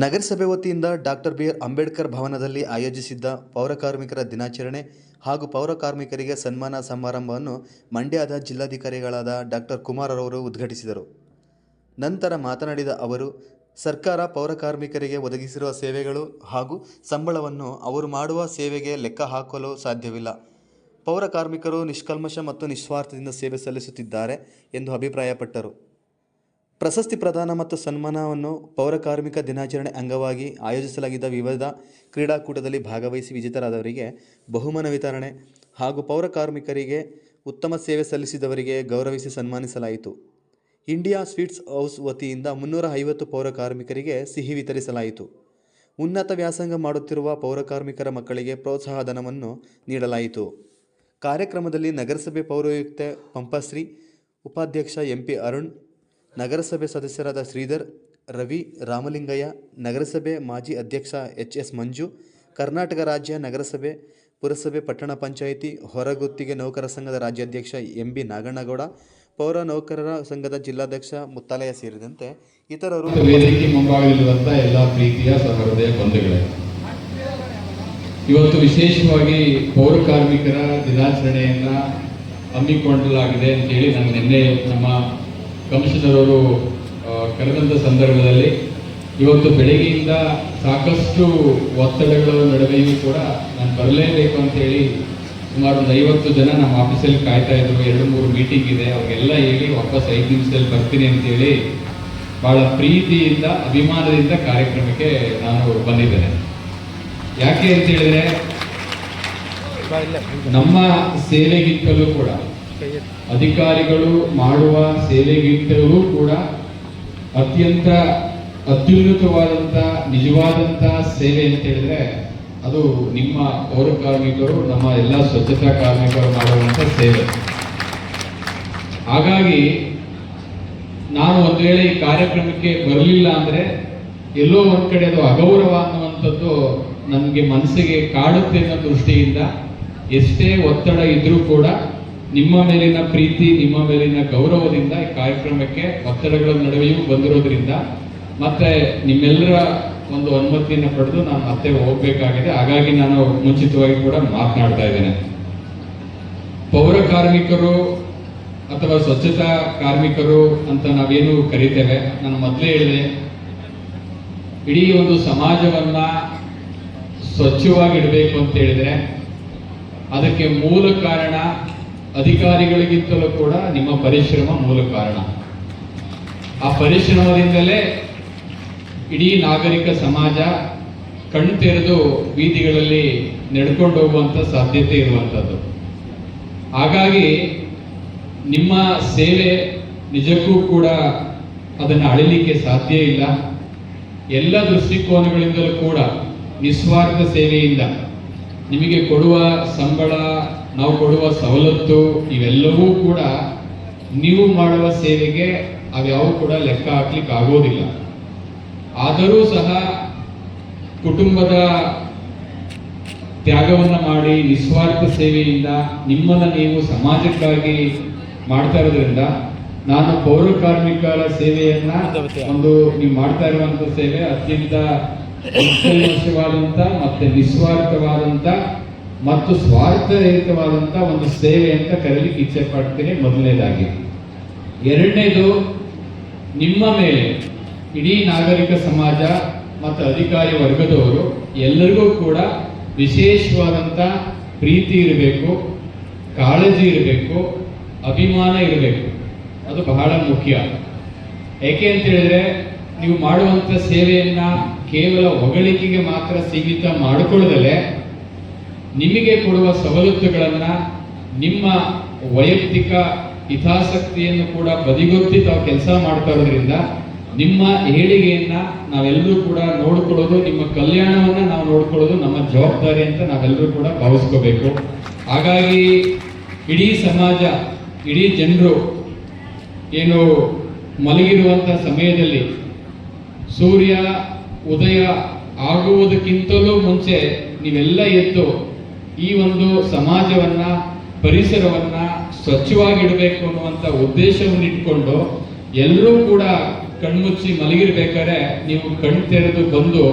ನಗರಸಭೆ ವತಿಯಿಂದ doctor B R Ambedkar ಭವನದಲ್ಲಿ ಆಯೋಜಿಸಿದ್ದ ಪೌರಕಾರ್ಮಿಕರ ದಿನಾಚರಣೆ ಹಾಗೂ ಪೌರಕಾರ್ಮಿಕರಿಗೆ ಸನ್ಮಾನ ಸಮಾರಂಭವನ್ನು ಮಂಡ್ಯದ ಜಿಲ್ಲಾಧಿಕಾರಿಗಳಾದ ಡಾಕ್ಟರ್ ಕುಮಾರ್ ಅವರು ಉದ್ಘಾಟಿಸಿದರು. ನಂತರ ಮಾತನಾಡಿದ ಅವರು, ಸರ್ಕಾರ ಪೌರಕಾರ್ಮಿಕರಿಗೆ ಒದಗಿಸಿರುವ ಸೇವೆಗಳು ಹಾಗೂ ಸಂಬಳವನ್ನು ಅವರು ಮಾಡುವ ಸೇವೆಗೆ ಲೆಕ್ಕ ಹಾಕಲು ಸಾಧ್ಯವಿಲ್ಲ. ಪೌರಕಾರ್ಮಿಕರು ನಿಷ್ಕಲ್ಮಶ ಮತ್ತು ನಿಸ್ವಾರ್ಥದಿಂದ ಸೇವೆ ಸಲ್ಲಿಸುತ್ತಿದ್ದಾರೆ ಎಂದು ಅಭಿಪ್ರಾಯಪಟ್ಟರು. ಪ್ರಶಸ್ತಿ ಪ್ರದಾನ ಮತ್ತು ಸನ್ಮಾನವನ್ನು ಪೌರಕಾರ್ಮಿಕ ದಿನಾಚರಣೆ ಅಂಗವಾಗಿ ಆಯೋಜಿಸಲಾಗಿದ್ದ ವಿವಿಧ ಕ್ರೀಡಾಕೂಟದಲ್ಲಿ ಭಾಗವಹಿಸಿ ವಿಜೇತರಾದವರಿಗೆ ಬಹುಮಾನ ವಿತರಣೆ ಹಾಗೂ ಪೌರಕಾರ್ಮಿಕರಿಗೆ ಉತ್ತಮ ಸೇವೆ ಸಲ್ಲಿಸಿದವರಿಗೆ ಗೌರವಿಸಿ ಸನ್ಮಾನಿಸಲಾಯಿತು. ಇಂಡಿಯಾ ಸ್ವೀಟ್ಸ್ ಹೌಸ್ ವತಿಯಿಂದ ಮುನ್ನೂರ ಐವತ್ತು ಪೌರಕಾರ್ಮಿಕರಿಗೆ ಸಿಹಿ ವಿತರಿಸಲಾಯಿತು. ಉನ್ನತ ವ್ಯಾಸಂಗ ಮಾಡುತ್ತಿರುವ ಪೌರಕಾರ್ಮಿಕರ ಮಕ್ಕಳಿಗೆ ಪ್ರೋತ್ಸಾಹಧನವನ್ನು ನೀಡಲಾಯಿತು. ಕಾರ್ಯಕ್ರಮದಲ್ಲಿ ನಗರಸಭೆ ಪೌರಾಯುಕ್ತ ಪಂಪಶ್ರೀ, ಉಪಾಧ್ಯಕ್ಷ ಎಂಪಿ ಅರುಣ್ ನಗರಸಭೆ ಸದಸ್ಯರಾದ ಶ್ರೀಧರ್, ರವಿ, ರಾಮಲಿಂಗಯ್ಯ, ನಗರಸಭೆ ಮಾಜಿ ಅಧ್ಯಕ್ಷ ಎಚ್ ಎಸ್ ಮಂಜು, ಕರ್ನಾಟಕ ರಾಜ್ಯ ನಗರಸಭೆ, ಪುರಸಭೆ ಪಟ್ಟಣ ಪಂಚಾಯಿತಿ, ಹೊರಗುತ್ತಿಗೆ ನೌಕರ ಸಂಘದ ರಾಜ್ಯಾಧ್ಯಕ್ಷ ಎಂ ಬಿ ನಾಗಣ್ಣಗೌಡ, ಪೌರ ನೌಕರರ ಸಂಘದ ಜಿಲ್ಲಾಧ್ಯಕ್ಷ ಮುತ್ತಾಲಯ ಸೇರಿದಂತೆ ಇತರರು ವೇದಿಕೆ ಮುಂಭಾಗದಲ್ಲಿರುವಂತ ಎಲ್ಲ ಪ್ರೀತಿಯ ಸಹೃದಯ ಬಂಧುಗಳೇ. ಇವತ್ತು ವಿಶೇಷವಾಗಿ ಪೌರ ಕಾರ್ಮಿಕರ ದಿನಾಚರಣೆಯನ್ನ ಹಮ್ಮಿಕೊಳ್ಳಲಾಗಿದೆ ಅಂತೇಳಿ ನಾನು ನಿನ್ನೆ ನಮ್ಮ ಕಮಿಷನರ್ ಅವರು ಕರೆದಂಥ ಸಂದರ್ಭದಲ್ಲಿ ಇವತ್ತು ಬೆಳಗ್ಗೆಯಿಂದ ಸಾಕಷ್ಟು ಒತ್ತಡಗಳ ನಡುವೆಯೂ ಕೂಡ ನಾನು ಬರಲೇಬೇಕು ಅಂತ ಹೇಳಿ ಸುಮಾರು ಒಂದು ಐವತ್ತು ಜನ ನಮ್ಮ ಆಫೀಸಲ್ಲಿ ಕಾಯ್ತಾ ಇದ್ರು. ಎರಡು ಮೂರು ಮೀಟಿಂಗ್ ಇದೆ. ಅವ್ರಿಗೆಲ್ಲ ಹೇಳಿ ವಾಪಸ್ ಐದು ನಿಮಿಷದಲ್ಲಿ ಬರ್ತೀನಿ ಅಂತೇಳಿ ಬಹಳ ಪ್ರೀತಿಯಿಂದ, ಅಭಿಮಾನದಿಂದ ಕಾರ್ಯಕ್ರಮಕ್ಕೆ ನಾನು ಬಂದಿದ್ದೇನೆ. ಯಾಕೆ ಅಂತ ಹೇಳಿದ್ರೆ, ನಮ್ಮ ಸೇವೆಗಿಂತಲೂ ಕೂಡ ಅಧಿಕಾರಿಗಳು ಮಾಡುವ ಸೇವೆಗಿಂತಲೂ ಕೂಡ ಅತ್ಯಂತ ಅತ್ಯುನ್ನತವಾದಂತ, ನಿಜವಾದಂತ ಸೇವೆ ಅಂತ ಹೇಳಿದ್ರೆ ಅದು ನಿಮ್ಮ ಪೌರ ಕಾರ್ಮಿಕರು, ನಮ್ಮ ಎಲ್ಲ ಸ್ವಚ್ಛತಾ ಕಾರ್ಮಿಕರು ಮಾಡುವಂತ ಸೇವೆ. ಹಾಗಾಗಿ ನಾನು ಒಂದು ವೇಳೆ ಈ ಕಾರ್ಯಕ್ರಮಕ್ಕೆ ಬರಲಿಲ್ಲ ಅಂದ್ರೆ ಎಲ್ಲೋ ಒಂದ್ ಕಡೆ ಅದು ಅಗೌರವ ಅನ್ನುವಂಥದ್ದು ನನಗೆ ಮನಸ್ಸಿಗೆ ಕಾಡುತ್ತೆ ಅನ್ನೋ ದೃಷ್ಟಿಯಿಂದ ಎಷ್ಟೇ ಒತ್ತಡ ಇದ್ರೂ ಕೂಡ ನಿಮ್ಮ ಮೇಲಿನ ಪ್ರೀತಿ, ನಿಮ್ಮ ಮೇಲಿನ ಗೌರವದಿಂದ ಈ ಕಾರ್ಯಕ್ರಮಕ್ಕೆ ಒತ್ತಡಗಳ ನಡುವೆಯೂ ಬಂದಿರೋದ್ರಿಂದ ಮತ್ತೆ ನಿಮ್ಮೆಲ್ಲರ ಒಂದು ಅನುಮತಿಯನ್ನು ಪಡೆದು ನಾನು ಮತ್ತೆ ಹೋಗ್ಬೇಕಾಗಿದೆ. ಹಾಗಾಗಿ ನಾನು ಮುಂಚಿತವಾಗಿ ಕೂಡ ಮಾತನಾಡ್ತಾ ಇದ್ದೇನೆ. ಪೌರ ಕಾರ್ಮಿಕರು ಅಥವಾ ಸ್ವಚ್ಛತಾ ಕಾರ್ಮಿಕರು ಅಂತ ನಾವೇನು ಕರಿತೇವೆ? ನಾನು ಮೊದಲೇ ಹೇಳಿದೆ, ಇಡೀ ಒಂದು ಸಮಾಜವನ್ನ ಸ್ವಚ್ಛವಾಗಿಡಬೇಕು ಅಂತ ಹೇಳಿದ್ರೆ ಅದಕ್ಕೆ ಮೂಲ ಕಾರಣ ಅಧಿಕಾರಿಗಳಿಗಿಂತಲೂ ಕೂಡ ನಿಮ್ಮ ಪರಿಶ್ರಮ ಮೂಲ ಕಾರಣ. ಆ ಪರಿಶ್ರಮದಿಂದಲೇ ಇಡೀ ನಾಗರಿಕ ಸಮಾಜ ಕಣ್ಣು ತೆರೆದು ಬೀದಿಗಳಲ್ಲಿ ನಡ್ಕೊಂಡು ಹೋಗುವಂಥ ಸಾಧ್ಯತೆ ಇರುವಂಥದ್ದು. ಹಾಗಾಗಿ ನಿಮ್ಮ ಸೇವೆ ನಿಜಕ್ಕೂ ಕೂಡ ಅದನ್ನು ಅಳಿಲಿಕ್ಕೆ ಸಾಧ್ಯ ಇಲ್ಲ. ಎಲ್ಲ ದೃಷ್ಟಿಕೋನಗಳಿಂದಲೂ ಕೂಡ ನಿಸ್ವಾರ್ಥ ಸೇವೆಯಿಂದ ನಿಮಗೆ ಕೊಡುವ ಸಂಬಳ ನಾವು ಕೊಡುವ ಸವಲತ್ತು ಇವೆಲ್ಲವೂ ಕೂಡ ನೀವು ಮಾಡುವ ಸೇವೆಗೆ ಅವ್ಯಾವು ಕೂಡ ಲೆಕ್ಕ ಹಾಕ್ಲಿಕ್ಕೆ ಆಗೋದಿಲ್ಲ ಆದರೂ ಸಹ ಕುಟುಂಬದ ತ್ಯಾಗವನ್ನು ಮಾಡಿ ನಿಸ್ವಾರ್ಥ ಸೇವೆಯಿಂದ ನಿಮ್ಮನ್ನು ನೀವು ಸಮಾಜಕ್ಕಾಗಿ ಮಾಡ್ತಾ ಇರೋದ್ರಿಂದ ನಾನು ಪೌರ ಕಾರ್ಮಿಕರ ಸೇವೆಯನ್ನ ಒಂದು ನೀವು ಮಾಡ್ತಾ ಇರುವಂತ ಸೇವೆ ಅತ್ಯಂತ ಮತ್ತೆ ನಿಸ್ವಾರ್ಥವಾದಂತ ಮತ್ತು ಸ್ವಾರ್ಥರಹಿತವಾದಂಥ ಒಂದು ಸೇವೆ ಅಂತ ಕರೀಲಿಕ್ಕೆ ಇಚ್ಛೆ ಪಡ್ತೀನಿ ಮೊದಲನೇದಾಗಿ. ಎರಡನೇದು, ನಿಮ್ಮ ಮೇಲೆ ಇಡೀ ನಾಗರಿಕ ಸಮಾಜ ಮತ್ತು ಅಧಿಕಾರಿ ವರ್ಗದವರು ಎಲ್ಲರಿಗೂ ಕೂಡ ವಿಶೇಷವಾದಂಥ ಪ್ರೀತಿ ಇರಬೇಕು, ಕಾಳಜಿ ಇರಬೇಕು, ಅಭಿಮಾನ ಇರಬೇಕು. ಅದು ಬಹಳ ಮುಖ್ಯ. ಯಾಕೆ ಅಂತ ಹೇಳಿದ್ರೆ, ನೀವು ಮಾಡುವಂಥ ಸೇವೆಯನ್ನು ಕೇವಲ ಹೊಗಳಿಕೆಗೆ ಮಾತ್ರ ಸೀಮಿತ ಮಾಡಿಕೊಳ್ಳದಲೆ ನಿಮಗೆ ಕೊಡುವ ಸವಲತ್ತುಗಳನ್ನು ನಿಮ್ಮ ವೈಯಕ್ತಿಕ ಹಿತಾಸಕ್ತಿಯನ್ನು ಕೂಡ ಬದಿಗೊತ್ತಿ ತಾವು ಕೆಲಸ ಮಾಡ್ತಾ ಇರೋದ್ರಿಂದ ನಿಮ್ಮ ಏಳಿಗೆಯನ್ನ ನಾವೆಲ್ಲರೂ ಕೂಡ ನೋಡ್ಕೊಳ್ಳೋದು, ನಿಮ್ಮ ಕಲ್ಯಾಣವನ್ನ ನಾವು ನೋಡ್ಕೊಳ್ಳೋದು ನಮ್ಮ ಜವಾಬ್ದಾರಿ ಅಂತ ನಾವೆಲ್ಲರೂ ಕೂಡ ಭಾವಿಸ್ಕೋಬೇಕು. ಹಾಗಾಗಿ ಇಡೀ ಸಮಾಜ, ಇಡೀ ಜನರು ಏನು ಮಲಗಿರುವಂಥ ಸಮಯದಲ್ಲಿ ಸೂರ್ಯ, ಉದಯ ಆಗುವುದಕ್ಕಿಂತಲೂ ಮುಂಚೆ ನೀವೆಲ್ಲ ಎದ್ದು ಈ ಒಂದು ಸಮಾಜವನ್ನ, ಪರಿಸರವನ್ನ ಸ್ವಚ್ಛವಾಗಿಡಬೇಕು ಅನ್ನುವಂಥ ಉದ್ದೇಶವನ್ನು ಇಟ್ಕೊಂಡು ಎಲ್ಲರೂ ಕೂಡ ಕಣ್ಮುಚ್ಚಿ ಮಲಗಿರ್ಬೇಕಾದ್ರೆ ನೀವು ಕಣ್ ತೆರೆದು ಬಂದು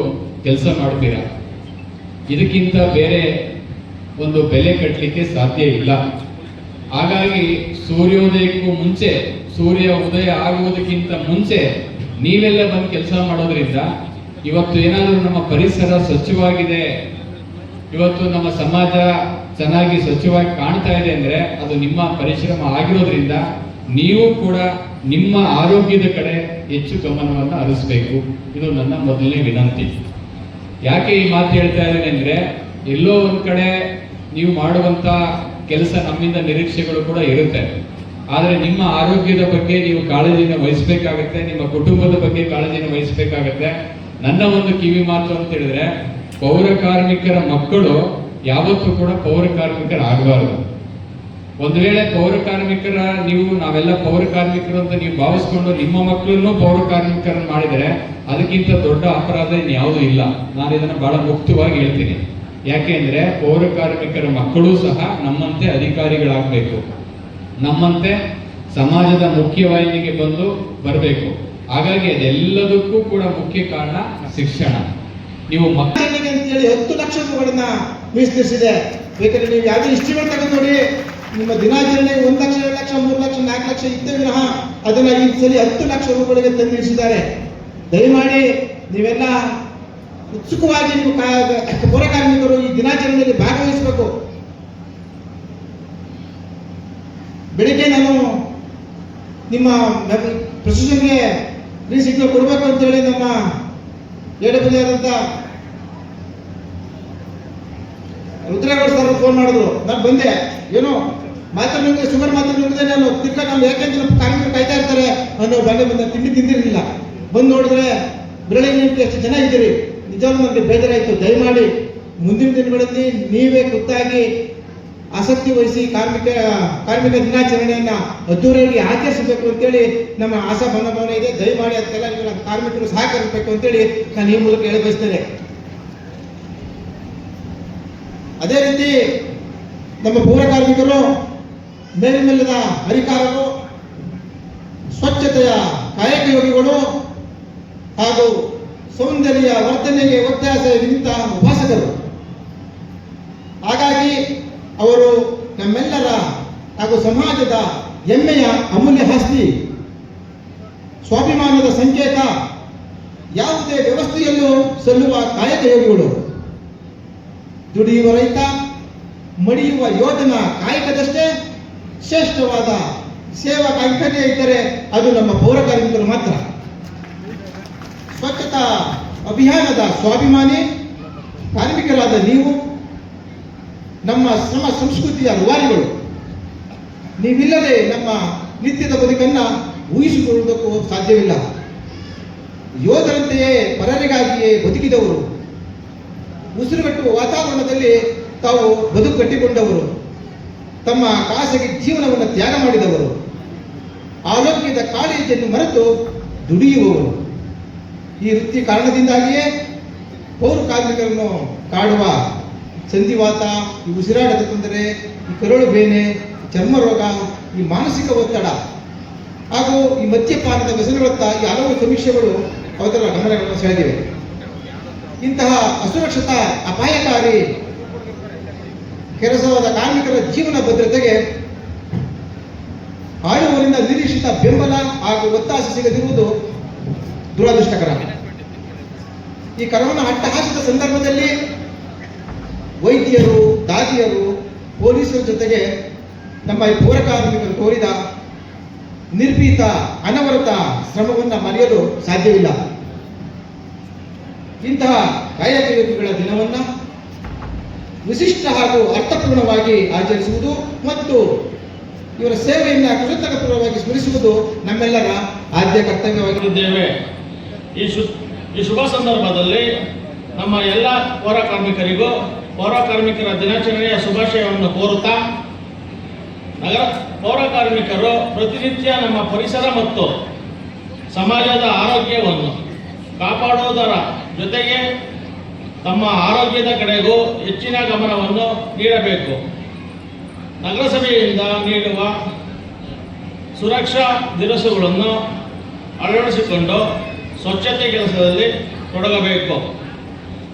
ಕೆಲಸ ಮಾಡ್ತೀರಾ. ಇದಕ್ಕಿಂತ ಬೇರೆ ಒಂದು ಬೆಲೆ ಕಟ್ಟಲಿಕ್ಕೆ ಸಾಧ್ಯ ಇಲ್ಲ. ಹಾಗಾಗಿ ಸೂರ್ಯೋದಯಕ್ಕೂ ಮುಂಚೆ, ಸೂರ್ಯ ಉದಯ ಆಗುವುದಕ್ಕಿಂತ ಮುಂಚೆ ನೀವೆಲ್ಲ ಬಂದು ಕೆಲಸ ಮಾಡೋದ್ರಿಂದ ಇವತ್ತು ಏನಾದರೂ ನಮ್ಮ ಪರಿಸರ ಸ್ವಚ್ಛವಾಗಿದೆ ಇವತ್ತು ನಮ್ಮ ಸಮಾಜ ಚೆನ್ನಾಗಿ ಸ್ವಚ್ಛವಾಗಿ ಕಾಣ್ತಾ ಇದೆ ಅಂದ್ರೆ ಅದು ನಿಮ್ಮ ಪರಿಶ್ರಮ ಆಗಿರೋದ್ರಿಂದ ನೀವು ಕೂಡ ನಿಮ್ಮ ಆರೋಗ್ಯದ ಕಡೆ ಹೆಚ್ಚು ಗಮನವನ್ನು ಹರಿಸಬೇಕು. ಇದು ನನ್ನ ಮೊದಲನೇ ವಿನಂತಿ. ಯಾಕೆ ಈ ಮಾತು ಹೇಳ್ತಾ ಇದ್ದೇನೆ ಅಂದ್ರೆ ಎಲ್ಲೋ ಒಂದ್ ಕಡೆ ನೀವು ಮಾಡುವಂತ ಕೆಲಸ ನಮ್ಮಿಂದ ನಿರೀಕ್ಷೆಗಳು ಕೂಡ ಇರುತ್ತೆ. ಆದರೆ ನಿಮ್ಮ ಆರೋಗ್ಯದ ಬಗ್ಗೆ ನೀವು ಕಾಳಜಿನ ವಹಿಸಬೇಕಾಗತ್ತೆ, ನಿಮ್ಮ ಕುಟುಂಬದ ಬಗ್ಗೆ ಕಾಳಜಿನ ವಹಿಸಬೇಕಾಗತ್ತೆ. ನನ್ನ ಒಂದು ಕಿವಿ ಮಾತು ಅಂತ ಹೇಳಿದ್ರೆ ಪೌರ ಕಾರ್ಮಿಕರ ಮಕ್ಕಳು ಯಾವತ್ತೂ ಕೂಡ ಪೌರ ಕಾರ್ಮಿಕರಾಗಬಾರದು. ಒಂದು ವೇಳೆ ಪೌರ ಕಾರ್ಮಿಕರ ನೀವು, ನಾವೆಲ್ಲ ಪೌರ ಕಾರ್ಮಿಕರು ಅಂತ ನೀವು ಭಾವಿಸ್ಕೊಂಡು ನಿಮ್ಮ ಮಕ್ಕಳನ್ನು ಪೌರ ಕಾರ್ಮಿಕರನ್ನು ಮಾಡಿದರೆ ಅದಕ್ಕಿಂತ ದೊಡ್ಡ ಅಪರಾಧ ಇನ್ಯಾವುದೂ ಇಲ್ಲ. ನಾನು ಇದನ್ನು ಬಹಳ ಮುಕ್ತವಾಗಿ ಹೇಳ್ತೀನಿ. ಯಾಕೆಂದ್ರೆ ಪೌರ ಕಾರ್ಮಿಕರ ಮಕ್ಕಳು ಸಹ ನಮ್ಮಂತೆ ಅಧಿಕಾರಿಗಳಾಗಬೇಕು. ನಮ್ಮಂತೆ ಸಮಾಜದ ಮುಖ್ಯವಾಹಿನಿಗೆ ಬಂದು ಬರಬೇಕು. ಹಾಗಾಗಿ ಅದೆಲ್ಲದಕ್ಕೂ ಕೂಡ ಮುಖ್ಯ ಕಾರಣ ಶಿಕ್ಷಣ. ನೀವು ಮಕ್ಕಳಿಗೆ ಅಂತ ಹೇಳಿ ಹತ್ತು ಲಕ್ಷ ರೂಪಾಯಿಗಳನ್ನ ಮೀಸಲಿರಿಸಿದೆ ಬೇಕಾದ್ರೆ ನೀವು ಯಾವುದೇ ಇನ್ಸ್ಟ್ರೂಮೆಂಟ್ ತಗೊಂಡು ನೋಡಿ, ನಿಮ್ಮ ದಿನಾಚರಣೆ ಒಂದು ಲಕ್ಷ, ಎರಡು ಲಕ್ಷ, ಮೂರು ಲಕ್ಷ, ನಾಲ್ಕು ಲಕ್ಷ ಇದ್ದ ವಿನಃ ಅದನ್ನ ಈ ಸರಿ ಹತ್ತು ಲಕ್ಷ ರೂಪಾಯಿಗಳಿಗೆ ತಂದಿರಿಸಿದ್ದಾರೆ ದಯಮಾಡಿ ನೀವೆಲ್ಲ ಉತ್ಸುಕವಾಗಿ ನೀವು ಪೌರ ಕಾರ್ಮಿಕರು ಈ ದಿನಾಚರಣೆಯಲ್ಲಿ ಭಾಗವಹಿಸಬೇಕು. ಬೆಳಿಗ್ಗೆ ನಾನು ನಿಮ್ಮ ಪ್ರೊಸೆಷನ್ಗೆ ಫ್ರೀ ಸಿಗ್ನಲ್ ಕೊಡಬೇಕು ಅಂತೇಳಿ ನಮ್ಮ ಆದಂತ ರುದ್ರೇಗೌಡ ಸರ್ ಫೋನ್ ಮಾಡಿದ್ರು. ನಾನು ಬಂದೆ. ಏನೋ ಮಾತ್ರ ನಿಮಗೆ ಶುಗರ್ ಮಾತ್ರ ನಿಮ್ಗೆ ನಾನು ತಿರ್ಗಾ ನಾವು ಯಾಕೆಂದ್ರೆ ಕಾರ್ಮಿಕರು ಕಾಯ್ತಾ ಇರ್ತಾರೆ. ಅನ್ನೋ ಬಂದೆ ಬಂದ, ತಿಂಡಿ ತಿಂದಿರಲಿಲ್ಲ. ಬಂದು ನೋಡಿದ್ರೆ ನಿಂತು ಎಷ್ಟು ಜನ ಇದ್ದೀರಿ? ನಿಜವಾಗ್ಲೂ ನನಗೆ ಬೇಜಾರಾಯಿತು. ದಯಮಾಡಿ ಮುಂದಿನ ದಿನಗಳಲ್ಲಿ ನೀವೇ ಖುದ್ದಾಗಿ ಆಸಕ್ತಿ ವಹಿಸಿ ಕಾರ್ಮಿಕ ಕಾರ್ಮಿಕ ದಿನಾಚರಣೆಯನ್ನ ಅದ್ದೂರಿಯಾಗಿ ಆಚರಿಸಬೇಕು ಅಂತೇಳಿ ನಮ್ಮ ಆಶಾ ಭಾವನೆ ಇದೆ. ದಯಮಾಡಿ ಅದಕ್ಕೆಲ್ಲ ನೀವು ಕಾರ್ಮಿಕರು ಸಹಕರಿಸಬೇಕು ಅಂತೇಳಿ ನಾನು ಈ ಮೂಲಕ ಹೇಳಿ ಬಯಸ್ತೇನೆ. ಅದೇ ರೀತಿ ನಮ್ಮ ಪೌರ ಕಾರ್ಮಿಕರು ಮೇಲ್ಮೆಲ್ಲದ ಅಧಿಕಾರರು ಸ್ವಚ್ಛತೆಯ ಕಾಯಕ ಯೋಗಿಗಳು ಹಾಗೂ ಸೌಂದರ್ಯ ವರ್ತನೆಗೆ ವ್ಯತ್ಯಾಸ ನಿಂತ ಉಪಾಸಕರು. ಹಾಗಾಗಿ ಅವರು ನಮ್ಮೆಲ್ಲರ ಹಾಗೂ ಸಮಾಜದ ಹೆಮ್ಮೆಯ ಅಮೂಲ್ಯ ಆಸ್ತಿ. ಸ್ವಾಭಿಮಾನದ ಸಂಕೇತ ಯಾವುದೇ ವ್ಯವಸ್ಥೆಯಲ್ಲೂ ಸಲ್ಲುವ ಕಾಯಕ ಯೋಗಿಗಳು ದುಡಿಯುವ ರೈತ ಮಡಿಯುವ ಯೋಧನ ಕಾಯಕದಷ್ಟೇ ಶ್ರೇಷ್ಠವಾದ ಸೇವಾ ಕೈಂಕರ್ಯ ಇದ್ದರೆ ಅದು ನಮ್ಮ ಪೌರಕಾರ್ಮಿಕರು ಮಾತ್ರ. ಸ್ವಚ್ಛತಾ ಅಭಿಯಾನದ ಸ್ವಾಭಿಮಾನಿ, ಕಾರ್ಮಿಕರಾದ ನೀವು, ನಮ್ಮ ಶ್ರಮ ಸಂಸ್ಕೃತಿಯ ರೂವಾರಿಗಳು. ನೀವಿಲ್ಲದೆ ನಮ್ಮ ನಿತ್ಯದ ಬದುಕನ್ನು ಊಹಿಸಿಕೊಳ್ಳುವುದಕ್ಕೂ ಸಾಧ್ಯವಿಲ್ಲ. ಯೋಧರಂತೆಯೇ ಪರರಿಗಾಗಿಯೇ ಬದುಕಿದವರು ಉಸಿರುಗಟ್ಟುವ ವಾತಾವರಣದಲ್ಲಿ ತಾವು ಬದುಕು ಕಟ್ಟಿಕೊಂಡವರು ತಮ್ಮ ಖಾಸಗಿ ಜೀವನವನ್ನು ತ್ಯಾಗ ಮಾಡಿದವರು. ಆರೋಗ್ಯದ ಕಾಳಜಿಯನ್ನು ಮರೆತು ದುಡಿಯುವವರು. ಈ ವೃತ್ತಿ ಕಾರಣದಿಂದಾಗಿಯೇ ಪೌರ ಕಾರ್ಮಿಕರನ್ನು ಕಾಡುವ ಸಂಧಿವಾತ, ಈ ಉಸಿರಾಟದ ತೊಂದರೆ, ಈ ಕರುಳು ಬೇನೆ ಚರ್ಮ ರೋಗ, ಈ ಮಾನಸಿಕ ಒತ್ತಡ, ಹಾಗೂ ಈ ಮದ್ಯಪಾನದ ವ್ಯಸನಗಳತ್ತ ಈ ಹಲವು ಸಮೀಕ್ಷೆಗಳು ಅವತರ ಗಮನಗಳನ್ನು ಸೆಳೆದಿವೆ. ಇಂತಹ ಅಸುರಕ್ಷತಾ ಅಪಾಯಕಾರಿ ಕೆಲಸವಾದ ಕಾರ್ಮಿಕರ ಜೀವನ ಭದ್ರತೆಗೆ ಆಳುವರಿಂದ ನಿರೀಕ್ಷಿತ ಬೆಂಬಲ ಹಾಗೂ ಒತ್ತಾಸೆ ಸಿಗದಿರುವುದು ದುರದೃಷ್ಟಕರ. ಈ ಕರೋನಾ ಅಟ್ಟಹಾಸದ ಸಂದರ್ಭದಲ್ಲಿ ವೈದ್ಯರು, ದಾದಿಯರು, ಪೊಲೀಸರ ಜೊತೆಗೆ ನಮ್ಮ ಈ ಪೌರ ಕಾರ್ಮಿಕರು ತೋರಿದ ನಿರ್ಭೀತ ಅನವರತ ಶ್ರಮವನ್ನು ಮರೆಯಲು ಸಾಧ್ಯವಿಲ್ಲ. ಇಂತಹ ಕಾಯಕ ದಿನವನ್ನು ವಿಶಿಷ್ಟ ಹಾಗೂ ಅರ್ಥಪೂರ್ಣವಾಗಿ ಆಚರಿಸುವುದು ಮತ್ತು ಇವರ ಸೇವೆಯಿಂದ ಕೃತಜ್ಞಪೂರ್ವವಾಗಿ ಸ್ಮರಿಸುವುದು ನಮ್ಮೆಲ್ಲರ ಆದ್ಯ ಕರ್ತವ್ಯವಾಗಿದ್ದೇವೆ ಈ ಶು, ಈ ಶುಭ ಸಂದರ್ಭದಲ್ಲಿ ನಮ್ಮ ಎಲ್ಲ ಪೌರ ಕಾರ್ಮಿಕರಿಗೂ, ಪೌರ ಕಾರ್ಮಿಕರ ದಿನಾಚರಣೆಯ ಶುಭಾಶಯವನ್ನು ಕೋರುತ್ತಾ, ನಗರ ಪೌರ ಕಾರ್ಮಿಕರು ಪ್ರತಿನಿತ್ಯ ನಮ್ಮ ಪರಿಸರ ಮತ್ತು ಸಮಾಜದ ಆರೋಗ್ಯವನ್ನು ಕಾಪಾಡುವುದರ ಜೊತೆಗೆ ತಮ್ಮ ಆರೋಗ್ಯದ ಕಡೆಗೂ ಹೆಚ್ಚಿನ ಗಮನವನ್ನು ನೀಡಬೇಕು. ನಗರಸಭೆಯಿಂದ ನೀಡುವ ಸುರಕ್ಷಾ ದಿನಸುಗಳನ್ನು ಅಳವಡಿಸಿಕೊಂಡು ಸ್ವಚ್ಛತೆ ಕೆಲಸದಲ್ಲಿ ತೊಡಗಬೇಕು.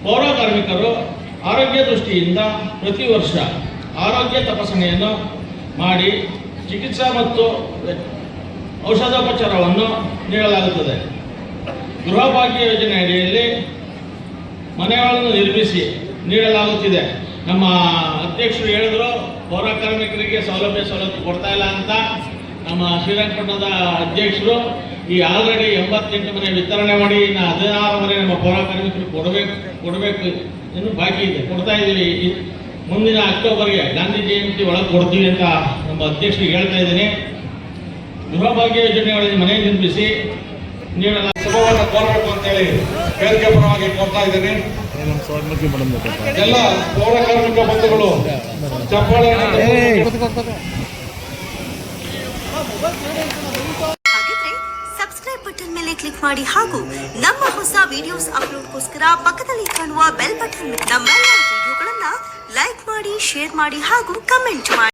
ಪೌರ ಕಾರ್ಮಿಕರು ಆರೋಗ್ಯ ದೃಷ್ಟಿಯಿಂದ ಪ್ರತಿ ವರ್ಷ ಆರೋಗ್ಯ ತಪಾಸಣೆಯನ್ನು ಮಾಡಿ ಚಿಕಿತ್ಸಾ ಮತ್ತು ಔಷಧೋಪಚಾರವನ್ನು ನೀಡಲಾಗುತ್ತದೆ. ಗೃಹಭಾಗ್ಯ ಯೋಜನೆ ಅಡಿಯಲ್ಲಿ ಮನೆಗಳನ್ನು ನಿರ್ಮಿಸಿ ನೀಡಲಾಗುತ್ತಿದೆ. ನಮ್ಮ ಅಧ್ಯಕ್ಷರು ಹೇಳಿದ್ರು, ಪೌರ ಕಾರ್ಮಿಕರಿಗೆ ಸೌಲಭ್ಯ ಸವಲತ್ತು ಕೊಡ್ತಾ ಇಲ್ಲ ಅಂತ. ನಮ್ಮ ಶ್ರೀರಂಗಪಟ್ಟಣದ ಅಧ್ಯಕ್ಷರು, ಈ ಆಲ್ರೆಡಿ ಎಂಬತ್ತೆಂಟು ಮನೆ ವಿತರಣೆ ಮಾಡಿ, ಇನ್ನು ಹದಿನಾರು ಮನೆ ನಮ್ಮ ಪೌರ ಕಾರ್ಮಿಕರಿಗೆ ಕೊಡಬೇಕು ಕೊಡಬೇಕು ಇನ್ನು ಬಾಕಿ ಇದೆ, ಕೊಡ್ತಾ ಇದ್ದೀವಿ. ಮುಂದಿನ ಅಕ್ಟೋಬರ್ಗೆ ಗಾಂಧಿ ಜಯಂತಿ ಒಳಗೆ ಕೊಡ್ತೀವಿ ಅಂತ ನಮ್ಮ ಅಧ್ಯಕ್ಷರಿಗೆ ಹೇಳ್ತಾ ಇದ್ದೀನಿ. ಗೃಹಭಾಗ್ಯ ಯೋಜನೆಗಳಲ್ಲಿ ಮನೆ ನಿರ್ಮಿಸಿ ನೀಡಲಾಗ ಶುಭವನ್ನು ಕೋರಬೇಕು ಅಂತೇಳಿ ಬೇಡಿಕೆ ಪರವಾಗಿ ಕೋರ್ತಾ ಇದ್ದೇನೆ. ಎಲ್ಲ ಪೌರ ಕಾರ್ಮಿಕ ಬಂಧುಗಳು ಚಪ್ಪಾಳೆ ಹಾಗಿದ್ರೆ ಸಬ್ಸ್ಕ್ರೈಬ್ ಬಟನ್ ಮೇಲೆ ಕ್ಲಿಕ್ ಮಾಡಿ ಹಾಗೂ ನಮ್ಮ ಹೊಸ ವಿಡಿಯೋಸ್ ಅಪ್ಲೋಡ್ಗೋಸ್ಕರ ಪಕ್ಕದಲ್ಲಿ ಕಾಣುವ ಬೆಲ್ ಬಟನ್ ನಮ್ಮೆಲ್ಲ ವಿಡಿಯೋಗಳನ್ನ ಲೈಕ್ ಮಾಡಿ ಶೇರ್ ಮಾಡಿ ಹಾಗೂ ಕಮೆಂಟ್ ಮಾಡಿ.